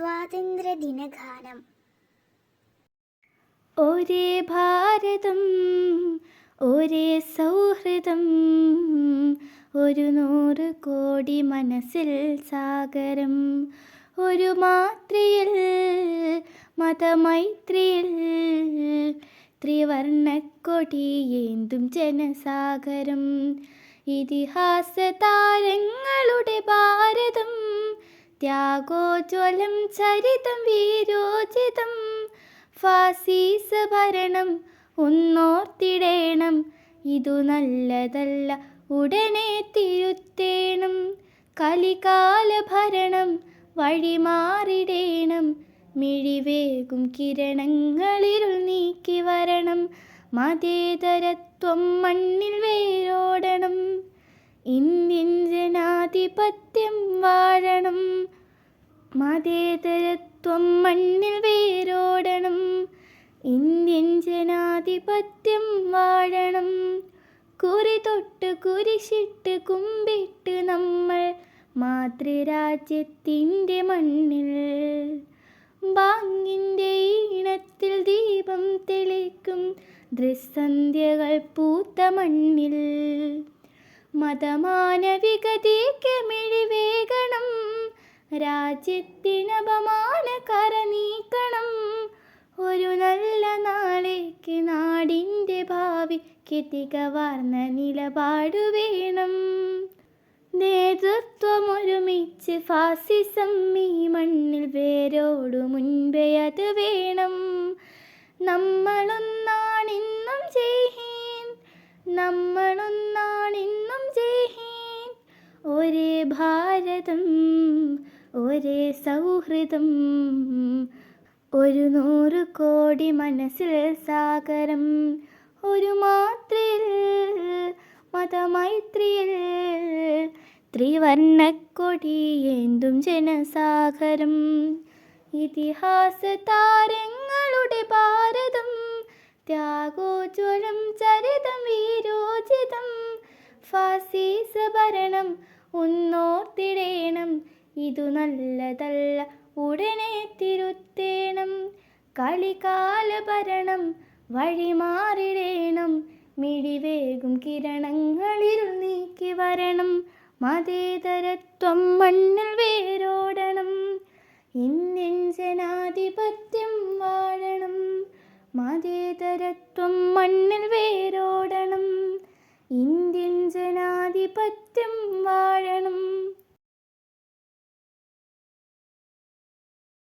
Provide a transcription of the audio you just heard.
സ്വാതന്ത്ര്യദിനഗാനം. ഒരേ ഭാരതം ഒരേ സൗഹൃദം ഒരു നൂറ് കോടി മനസ്സിൽ സാഗരം ഒരു മാത്രയിൽ മതമൈത്രിയിൽ ത്രിവർണക്കൊടിയേന്തും ജനസാഗരം. ഇതിഹാസ താരങ്ങളുടെ ഭാരതം ത്യാഗോജ്വലം ചരിതം വീരോചിതം. ഫാസീസ ഭരണം ഒന്നോർത്തിടേണം. ഇതു നല്ലതല്ല ഉടനെ തിരുത്തേണം. കലികാല ഭരണം വഴിമാറിടേണം. മിഴിവേകും കിരണങ്ങളിരുൾ നീക്കി വരണം മതേതരത്വം മണ്ണിൽ വേരോടണം. ഇന്ത്യൻ ജനാധിപത്യം വാഴണം. മതേതരത്വം മണ്ണിൽ വേരോടണം. ഇന്ത്യൻ ജനാധിപത്യം വാഴണം. കുറി തൊട്ട് കുരിശിട്ട് കുമ്പിട്ട് നമ്മൾ മാതൃരാജ്യത്തിന്റെ മണ്ണിൽ. ബാങ്ങിന്റെ ഈണത്തിൽ ദീപം തെളിക്കും. ദൃസന്ധ്യകൾ പൂത്ത മണ്ണിൽ. മതമാനവികതയ്ക്ക് മിഴിവേകണം രാജ്യത്തിനപമാന കര നീക്കണം ഒരു നല്ല നാളേക്ക് നാടിന്റെ ഭാവിക്ക് തികവാർന്ന നിലപാട് വേണം. നേതൃത്വം ഒരുമിച്ച് ഫാസിസം ഈ മണ്ണിൽ വേരോടു മുൻപേ അത് വേണം. നമ്മളൊന്നാണിന്നും ജയ്ഹീൻ നമ്മളൊന്നാണിന്നും ജയ്ഹീൻ ഒരേ ഭാരതം ഒരേ സൗഹൃദം ഒരു നൂറ് കോടി മനസ്സിൽ സാഗരം. ഒരു മാത്രയിൽ മതമൈത്രിയിൽ ത്രിവർണക്കൊടിയേന്തും ജനസാഗരം. ഇതിഹാസ താരങ്ങളുടെ ഭാരതം ത്യാഗോജ്വലം ചരിതം വീരോചിതം. ഫാസീസ ഭരണം ഒന്നോർത്തിടേണം ഇതു നല്ലതല്ല ഉടനെ തിരുത്തേണം. കളികാല ഭരണം വഴിമാറിടേണം. മിഴിവേകും കിരണങ്ങളിൽ നീക്കി വരണം. മതേതരത്വം മണ്ണിൽ വേരോടണം. ഇന്ത്യൻ ജനാധിപത്യം വാഴണം. മതേതരത്വം മണ്ണിൽ വേരോടണം. ഇന്ത്യൻ ജനാധിപത്യം